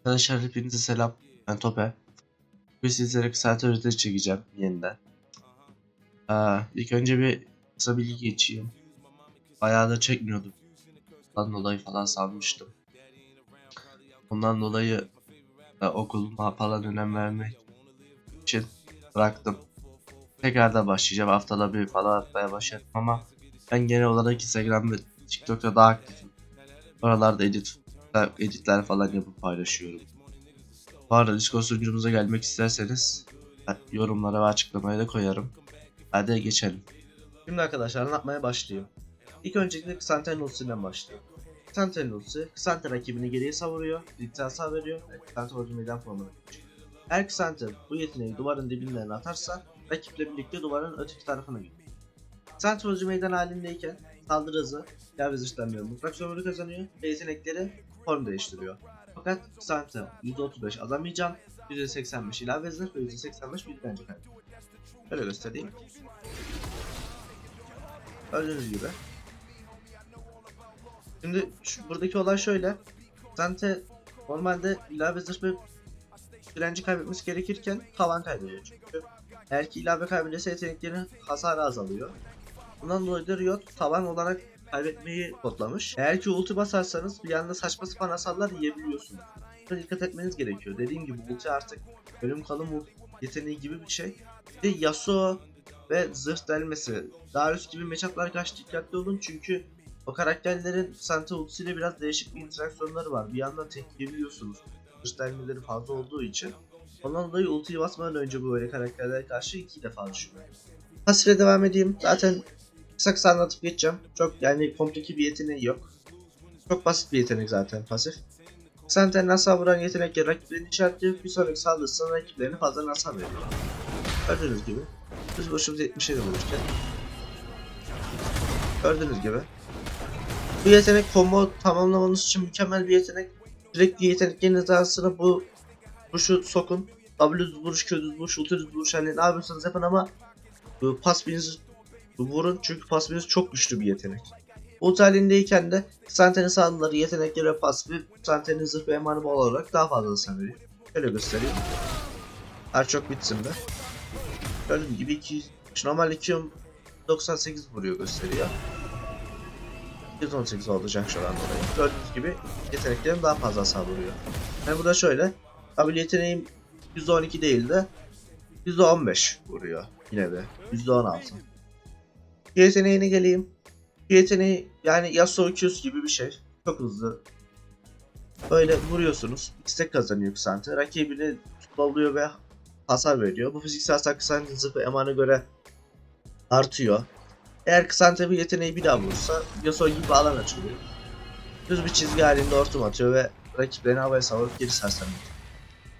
Arkadaşlar hepinize selam. Ben Tope. Bugün sizlere kısa özetleri çekeceğim yeniden. Aa, ilk önce bir kısa bilgi geçeyim. Bayağı da çekmiyordum. Ondan dolayı falan sanmıştım. Ondan dolayı e, okuluma falan önem vermek için bıraktım. Tekrardan başlayacağım. Haftada bir falan atmaya başladım ama ben genel olarak Instagram ve TikTok'ta daha aktifim. Oralarda edit editler falan yapıp paylaşıyorum. Arada Discord sunucumuza gelmek isterseniz yorumlara ve açıklamaya da koyarım. Hadi geçelim. Şimdi arkadaşlar anlatmaya başlayayım. İlk öncelikle Xanten ultisinden başlayayım. Xanten ultisi, Xanten rakibini geriye savuruyor, hasar veriyor ve Xanten ordu meydan formuna geçiyor. Eğer Xanten bu yeteneği duvarın dibinden atarsa rakiple birlikte duvarın öteki tarafına gidiyor. Xanten ordu meydan halindeyken saldırı hızı, yer işlemleri mutlak sömürü kazanıyor ve yetenekleri form değiştiriyor. Fakat Xanten %35 alamayacağım, %85 ilave zırh ve %85 bir bence kaybediyor. Şöyle göstereyim. Gördüğünüz gibi. Şimdi şu, buradaki olay şöyle. Zante normalde ilave zırh ve direnci kaybetmesi gerekirken tavan kaybediyor çünkü. Eğer ki ilave kaybederse yeteneklerin hasarı azalıyor. Bundan dolayı da Riot tavan olarak kaybetmeyi kodlamış. Eğer ki ulti basarsanız bir anda saçma sapan hasarlar yiyebiliyorsunuz. Buna dikkat etmeniz gerekiyor. Dediğim gibi ulti artık bölüm kalım yeteneği gibi bir şey. Bir de Yasuo ve zırh delmesi. Darius gibi matchup'lar karşı dikkatli olun çünkü o karakterlerin Santa ultisiyle biraz değişik bir interaksiyonları var. Bir yandan tekleyebiliyorsunuz. Zırh delmeleri fazla olduğu için. Ondan dolayı ultiyi basmadan önce böyle karakterlere karşı iki defa düşünün. Pasife devam edeyim. Zaten kısa kısa anlatıp geçeceğim. Çok yani komplike bir yeteneği yok. Çok basit bir yetenek zaten pasif. Santen hasar vuran yetenekle rakiplerini işaretliyor. Bir sonraki saldırısında rakiplerine fazla hasar veriyor. Gördüğünüz gibi. Biz başımıza 77 vururken. Gördüğünüz gibi. Bu yetenek combo tamamlamanız için mükemmel bir yetenek. Sürekli yetenekleriniz arasında bu vuruşu sokun. W düz vuruş, Q düz vuruş, ulti düz vuruş hani ne yapıyorsanız yapın ama bu pas birinizi vurun çünkü pas biriniz çok güçlü bir yetenek. Ult halindeyken de Santen'in saldırıları, yetenekleri ve pasifi Santen'in zırh ve emanı olarak daha fazla hasar veriyor. Şöyle göstereyim. Her çok bitsin de. Gördüğünüz gibi 200, normal 298 vuruyor gösteriyor. 218 olacak şu an dolayı. Gördüğünüz gibi yeteneklerim daha fazla hasar vuruyor. Yani burada şöyle. Tabi yeteneğim %12 değil de %15 vuruyor yine de. %16. Yeteneğine geleyim. Yeteneği yani Yasuo Q's gibi bir şey. Çok hızlı. Böyle vuruyorsunuz. istek kazanıyor Kısante. Rakibini tutbalıyor ve hasar veriyor. Bu fiziksel hasar Kısante'nin zırhı emana göre artıyor. Eğer Kısante bir yeteneği bir daha vurursa Yasuo gibi alan açılıyor. Düz bir çizgi halinde ortum atıyor ve rakiplerini havaya savurup geri sersemliyor.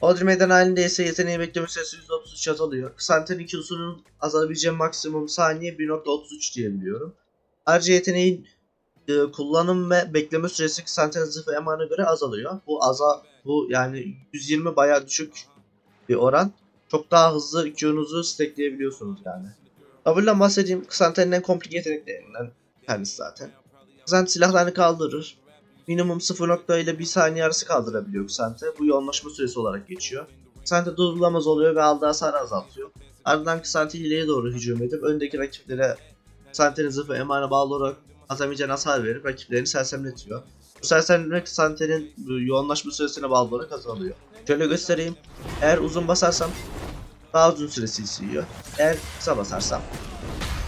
Odri meydan halinde ise yeteneği bekleme süresi %33 azalıyor. Kısante'nin Q'sunun azalabileceği maksimum saniye 1.33 diyebiliyorum. Ayrıca yeteneğin e, kullanım ve bekleme süresi Kısante'nin zırh ve emana göre azalıyor. Bu aza bu yani 120 bayağı düşük bir oran. Çok daha hızlı Q'nuzu stackleyebiliyorsunuz yani. W'dan bahsedeyim. Kısante'nin en komplike yeteneklerinden tanesi zaten. Kısante silahlarını kaldırır. Minimum 0 ile 1 saniye arası kaldırabiliyor Kısante. Bu yoğunlaşma süresi olarak geçiyor. Kısante durdurulamaz oluyor ve aldığı hasarı azaltıyor. Ardından Kısante ileriye doğru hücum edip öndeki rakiplere Sante'nin zırhı emana bağlı olarak atamayacağın hasar verip rakiplerini sersemletiyor. Bu sersemletmek Sante'nin yoğunlaşma süresine bağlı olarak azalıyor. Şöyle göstereyim. Eğer uzun basarsam daha uzun süre CC yiyor. Eğer kısa basarsam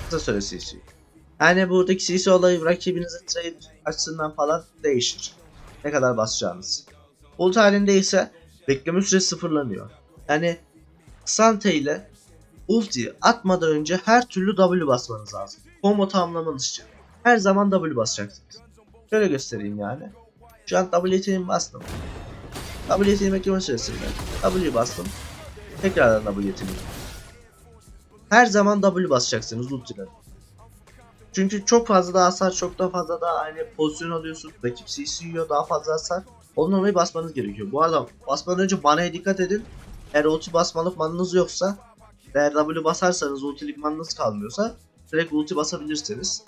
kısa süre CC yiyor. Yani buradaki CC olayı rakibinizin trade açısından falan değişir. Ne kadar basacağınız. Ult halinde ise bekleme süresi sıfırlanıyor. Yani Sante ile ultiyi atmadan önce her türlü W basmanız lazım. Combo tamamlamanız için. Her zaman W basacaksınız. Şöyle göstereyim yani. Şu an W yeteneğimi bastım. W yeteneği bekleme süresinde. W bastım. Tekrardan W yeteneği. Her zaman W basacaksınız ultiden. Çünkü çok fazla daha hasar, çok daha fazla daha aynı pozisyon alıyorsun. Rakip CC yiyor daha fazla hasar. Onun dolayı basmanız gerekiyor. Bu arada basmadan önce manaya dikkat edin. Eğer ulti basmalık manınız yoksa eğer W basarsanız ultilik manınız kalmıyorsa direkt ulti basabilirsiniz.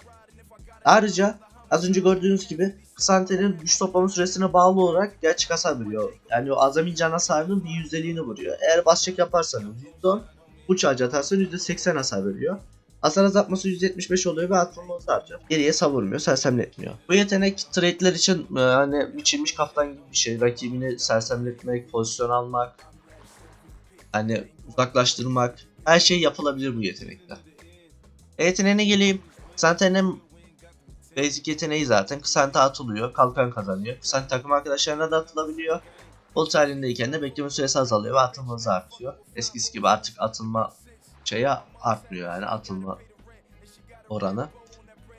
Ayrıca Az önce gördüğünüz gibi Ksante'nin güç toplama süresine bağlı olarak gerçek hasar veriyor. Yani o azami can hasarının bir yüzdeliğini vuruyor. Eğer bas check yaparsanız %10, bu charge atarsanız %80 hasar veriyor. Hasar azaltması %75 oluyor ve atılma hızı artıyor. Geriye savurmuyor, sersemletmiyor. Bu yetenek trade'ler için e, hani biçilmiş kaftan gibi bir şey. Rakibini sersemletmek, pozisyon almak, hani uzaklaştırmak, her şey yapılabilir bu yetenekle. E yeteneğine geleyim. Ksante'nin basic yeteneği zaten. Kısante atılıyor, kalkan kazanıyor. Kısante takım arkadaşlarına da atılabiliyor. Ult halindeyken de bekleme süresi azalıyor ve atılma hızı artıyor. Eskisi gibi artık atılma şeyi artmıyor yani atılma oranı.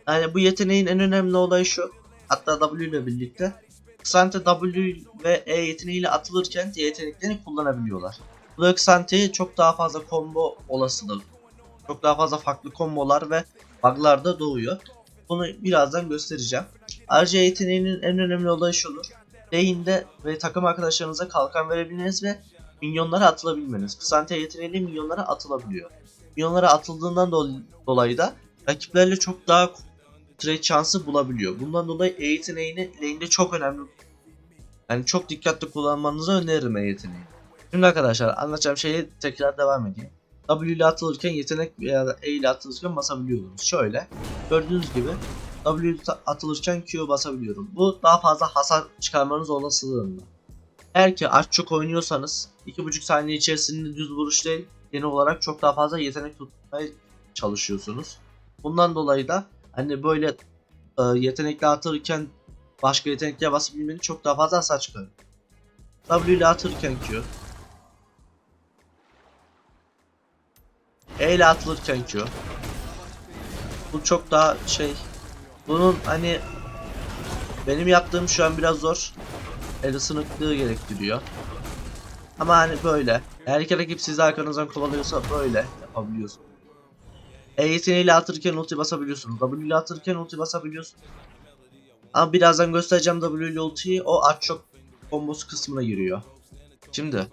Yani bu yeteneğin en önemli olayı şu. Hatta W ile birlikte Xante W ve E yeteneğiyle atılırken diğer yeteneklerini kullanabiliyorlar. Bu da Xante'yi çok daha fazla combo olasılığı, çok daha fazla farklı kombolar ve bug'lar da doğuyor. Bunu birazdan göstereceğim. Ayrıca yeteneğinin en önemli olayı şudur. Lane'de ve takım arkadaşlarınıza kalkan verebilmeniz ve minyonlara atılabilmeniz. Kısante yeteneğiyle minyonlara atılabiliyor. Minyonlara atıldığından do- dolayı da rakiplerle çok daha trade şansı bulabiliyor. Bundan dolayı E yeteneğini lane'de çok önemli. Yani çok dikkatli kullanmanızı öneririm E yeteneğini. Şimdi arkadaşlar anlatacağım şeyi tekrar devam edeyim. W ile atılırken yetenek veya da E ile atılırken basabiliyordunuz. Şöyle gördüğünüz gibi W atılırken Q basabiliyorum. Bu daha fazla hasar çıkarmanız olasılığında. Eğer ki aç çok oynuyorsanız 2.5 saniye içerisinde düz vuruş değil genel olarak çok daha fazla yetenek tutmaya çalışıyorsunuz. Bundan dolayı da hani böyle e, yetenekle atırken başka yeteneklere basabilmenin çok daha fazla hasar çıkarıyor. W ile atırken Q. E ile atılırken Q. Bu çok daha şey. Bunun hani benim yaptığım şu an biraz zor. El ısınıklığı gerektiriyor. Ama hani böyle. Eğer ki rakip sizi arkanızdan kovalıyorsa böyle yapabiliyorsunuz. E yeteneğiyle atırken ulti basabiliyorsunuz. W ile atırken ulti basabiliyorsunuz. Ama birazdan göstereceğim W ile ultiyi. O aç çok kombosu kısmına giriyor. Şimdi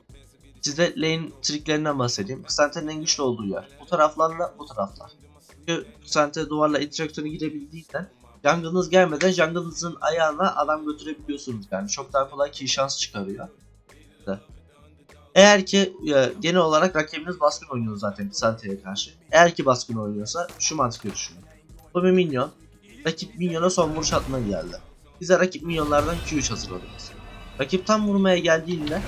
size lane triklerinden bahsedeyim. Ksante'nin en güçlü olduğu yer. Bu taraflarla bu taraflar. Çünkü Ksante duvarla interaksiyona girebildiğinden jungle'ınız gelmeden jungle'ınızın ayağına adam götürebiliyorsunuz yani. Çok daha kolay kill şans çıkarıyor. Eğer ki e, genel olarak rakibiniz baskın oynuyor zaten Ksante'ye karşı. Eğer ki baskın oynuyorsa şu mantıklı düşünün. Bu bir minyon. Rakip minyona son vuruş atmaya geldi. Bize rakip minyonlardan Q3 hazırladınız. Rakip tam vurmaya geldiğinde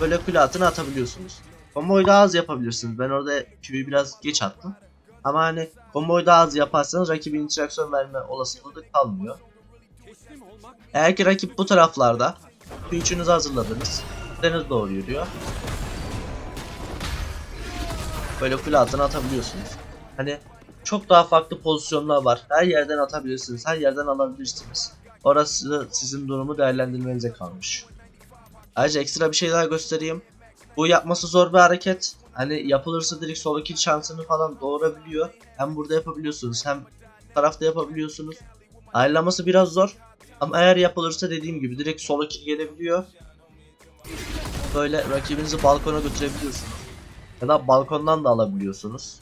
böyle kule altına atabiliyorsunuz. Komboyu daha az yapabilirsiniz. Ben orada Q'yu biraz geç attım. Ama hani komboyu daha az yaparsanız rakibin interaksiyon verme olasılığı da kalmıyor. Eğer ki rakip bu taraflarda Q3'ünüzü hazırladınız. Deniz doğru yürüyor. Böyle kule altına atabiliyorsunuz. Hani çok daha farklı pozisyonlar var. Her yerden atabilirsiniz. Her yerden alabilirsiniz. Orası sizin durumu değerlendirmenize kalmış. Ayrıca ekstra bir şey daha göstereyim. Bu yapması zor bir hareket. Hani yapılırsa direkt solo kill şansını falan doğurabiliyor. Hem burada yapabiliyorsunuz hem tarafta yapabiliyorsunuz. Ayarlaması biraz zor. Ama eğer yapılırsa dediğim gibi direkt solo kill gelebiliyor. Böyle rakibinizi balkona götürebiliyorsunuz. Ya da balkondan da alabiliyorsunuz.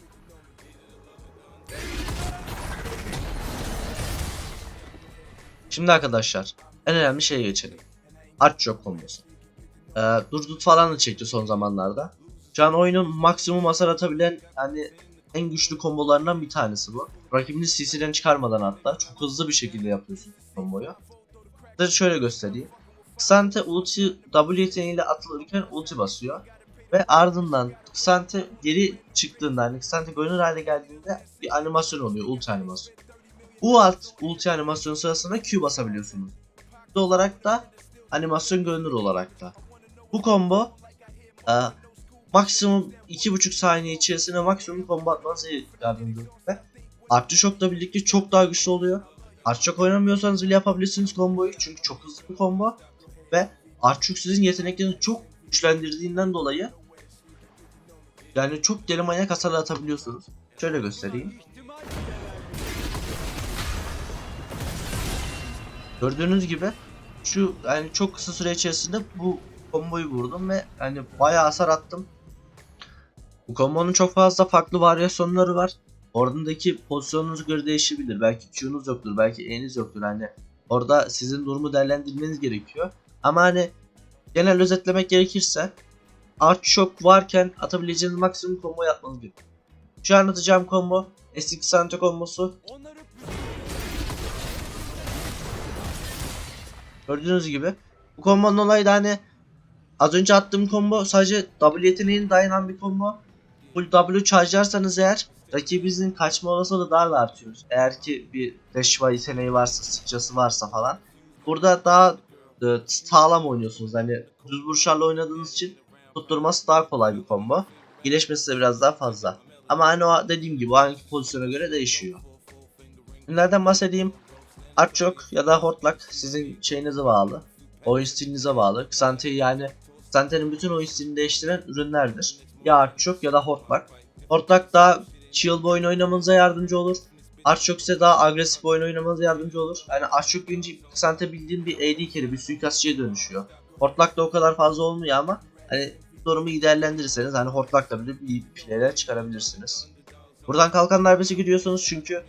Şimdi arkadaşlar en önemli şeye geçelim. Archer kombosu. Ee, durdut falan da çekti son zamanlarda. Şu an oyunun maksimum hasar atabilen yani en güçlü kombolarından bir tanesi bu. Rakibini CC'den çıkarmadan hatta çok hızlı bir şekilde yapıyorsun komboyu. Size şöyle göstereyim. Xante ulti W yeteneğiyle atılırken ulti basıyor. Ve ardından Xante geri çıktığında hani Xante görünür hale geldiğinde bir animasyon oluyor ulti animasyonu. Bu alt ulti animasyonu sırasında Q basabiliyorsunuz. Ulti olarak da animasyon görünür olarak da. Bu combo e, maksimum 2.5 saniye içerisinde maksimum combo atmanıza yardımcı. Ve Artçı Shock'la birlikte çok daha güçlü oluyor. Artçı Shock oynamıyorsanız bile yapabilirsiniz comboyu çünkü çok hızlı bir combo. Ve Artçuk sizin yeteneklerinizi çok güçlendirdiğinden dolayı yani çok deli manyak hasar atabiliyorsunuz. Şöyle göstereyim. Gördüğünüz gibi şu yani çok kısa süre içerisinde bu komboyu vurdum ve yani bayağı hasar attım. Bu kombonun çok fazla farklı varyasyonları var. Oradaki pozisyonunuza göre değişebilir. Belki Q'nuz yoktur, belki E'niz yoktur. Hani orada sizin durumu değerlendirmeniz gerekiyor. Ama hani genel özetlemek gerekirse Archshock varken atabileceğiniz maksimum combo yapmanız gerekiyor. Şu anlatacağım combo SX Santa kombosu. Gördüğünüz gibi. Bu kombonun olayı da hani az önce attığım combo sadece W yeteneğine dayanan bir combo. Full W charge'larsanız eğer rakibinizin kaçma olasılığı daha da artıyor. Eğer ki bir Dashwa yeteneği varsa, sıçrası varsa falan. Burada daha e, sağlam oynuyorsunuz. Hani düz vuruşlarla oynadığınız için tutturması daha kolay bir combo. İyileşmesi de biraz daha fazla. Ama hani o dediğim gibi o anki pozisyona göre değişiyor. Bunlardan bahsedeyim. Archok ya da Hortlak sizin şeyinize bağlı. Oyun stilinize bağlı. Xante yani Xante'nin bütün oyun stilini değiştiren ürünlerdir. Ya Archok ya da Hortlak. Hortlak daha chill bir oyun oynamanıza yardımcı olur. Archok ise daha agresif bir oyun oynamanıza yardımcı olur. Yani Archok deyince Xante bildiğin bir AD carry, bir suikastçıya dönüşüyor. Hortlak da o kadar fazla olmuyor ama hani durumu değerlendirirseniz hani Hortlak'la bile iyi playler çıkarabilirsiniz. Buradan kalkan darbesi gidiyorsunuz çünkü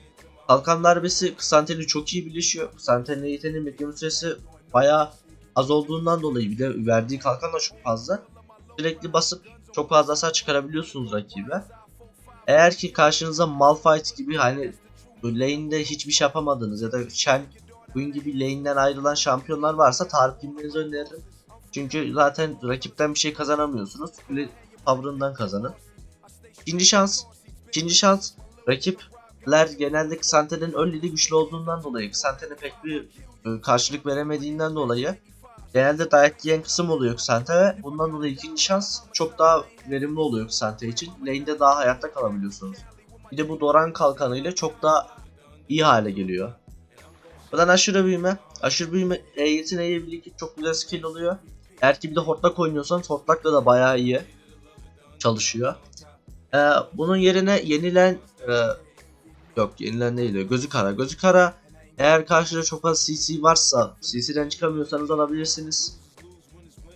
kalkan darbesi Xante'yle çok iyi birleşiyor. Xante'nin yeteneğinin bekleme süresi bayağı az olduğundan dolayı bir de verdiği kalkan da çok fazla. Sürekli basıp çok fazla hasar çıkarabiliyorsunuz rakibe. Eğer ki karşınıza Malphite gibi hani lane'de hiçbir şey yapamadınız ya da Shen, Queen gibi lane'den ayrılan şampiyonlar varsa Tarık girmenizi öneririm. Çünkü zaten rakipten bir şey kazanamıyorsunuz. Böyle tavrından kazanın. İkinci şans. İkinci şans. Rakipler genelde Xante'nin early'de güçlü olduğundan dolayı Xante'ne pek bir e, karşılık veremediğinden dolayı genelde dayak yiyen kısım oluyor Xante ve bundan dolayı ikinci şans çok daha verimli oluyor Xante için. Lane'de daha hayatta kalabiliyorsunuz. Bir de bu Doran kalkanıyla çok daha iyi hale geliyor. Buradan aşırı büyüme. Aşırı büyüme E yeteneğiyle birlikte çok güzel skill oluyor. Eğer ki bir de hortlak oynuyorsanız hortlakla da bayağı iyi çalışıyor. Ee, bunun yerine yenilen e, yok yenilen değil de gözü kara. Gözü kara eğer karşıda çok az CC varsa CC'den çıkamıyorsanız alabilirsiniz.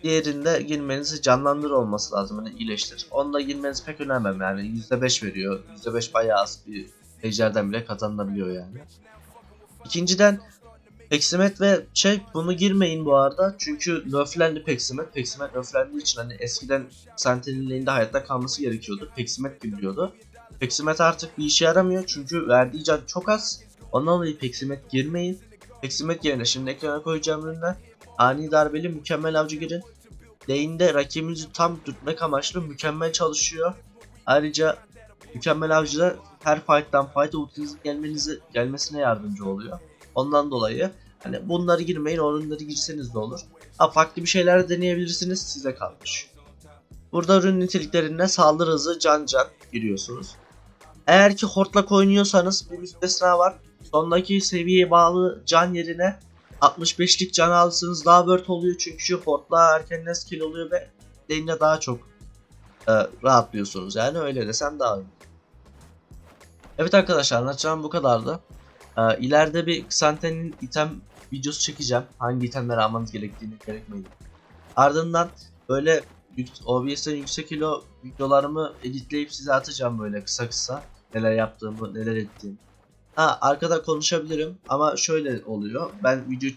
Diğerinde girmenizi canlandır olması lazım. Hani iyileştir. Onda girmeniz pek önemli yani %5 veriyor. %5 bayağı az bir ejderden bile kazanılabiliyor yani. İkinciden Peksimet ve şey bunu girmeyin bu arada çünkü nerflendi Peksimet. Peksimet nerflendiği için hani eskiden Sentinel'in de hayatta kalması gerekiyordu. Peksimet giriliyordu. Peksimet artık bir işe yaramıyor çünkü verdiği can çok az. Ondan dolayı Peksimet girmeyin. Peksimet yerine şimdi ekrana koyacağım ürünler. Ani darbeli mükemmel avcı girin. Lane'de rakibinizi tam tutmak amaçlı mükemmel çalışıyor. Ayrıca mükemmel avcıda her fight'tan fight'a ultinizin gelmenizi, gelmesine yardımcı oluyor. Ondan dolayı hani bunları girmeyin, onları girseniz de olur. Ha, farklı bir şeyler deneyebilirsiniz, size kalmış. Burada ürün niteliklerine saldırı hızı, can can giriyorsunuz. Eğer ki hortlak oynuyorsanız bir müstesna var. Sondaki seviyeye bağlı can yerine 65'lik can alırsanız daha word oluyor çünkü hortlağa erkenden skill oluyor ve lane'de daha çok e, rahatlıyorsunuz. Yani öyle desem daha iyi. Evet arkadaşlar anlatacağım bu kadardı. Ee, ileride bir Xanten'in item videosu çekeceğim. Hangi itemleri almanız gerektiğini gerekmediğini. Ardından böyle OBS'den yüksek kilo videolarımı editleyip size atacağım böyle kısa kısa. Neler yaptığımı, neler ettiğimi. Ha arkada konuşabilirim ama şöyle oluyor. Ben video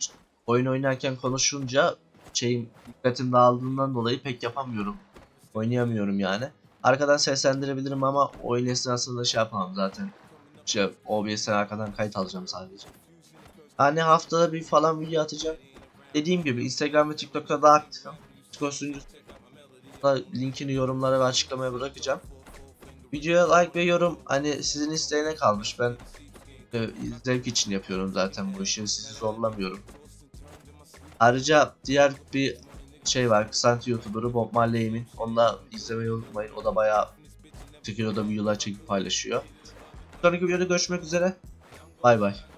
oyun oynarken konuşunca şeyim dikkatim dağıldığından dolayı pek yapamıyorum. Oynayamıyorum yani. Arkadan seslendirebilirim ama oyun esnasında şey yapamam zaten şey, OBS'den arkadan kayıt alacağım sadece. Hani haftada bir falan video atacağım. Dediğim gibi Instagram ve TikTok'ta daha aktifim. Sunucusunda linkini yorumlara ve açıklamaya bırakacağım. Videoya like ve yorum hani sizin isteğine kalmış. Ben zevk için yapıyorum zaten bu işi. Sizi zorlamıyorum. Ayrıca diğer bir şey var. Kısanti YouTuber'ı Bob Marley'in. Onu da izlemeyi unutmayın. O da bayağı Tekirdağ'da videolar çekip paylaşıyor. Sonraki videoda görüşmek üzere. Bay bay.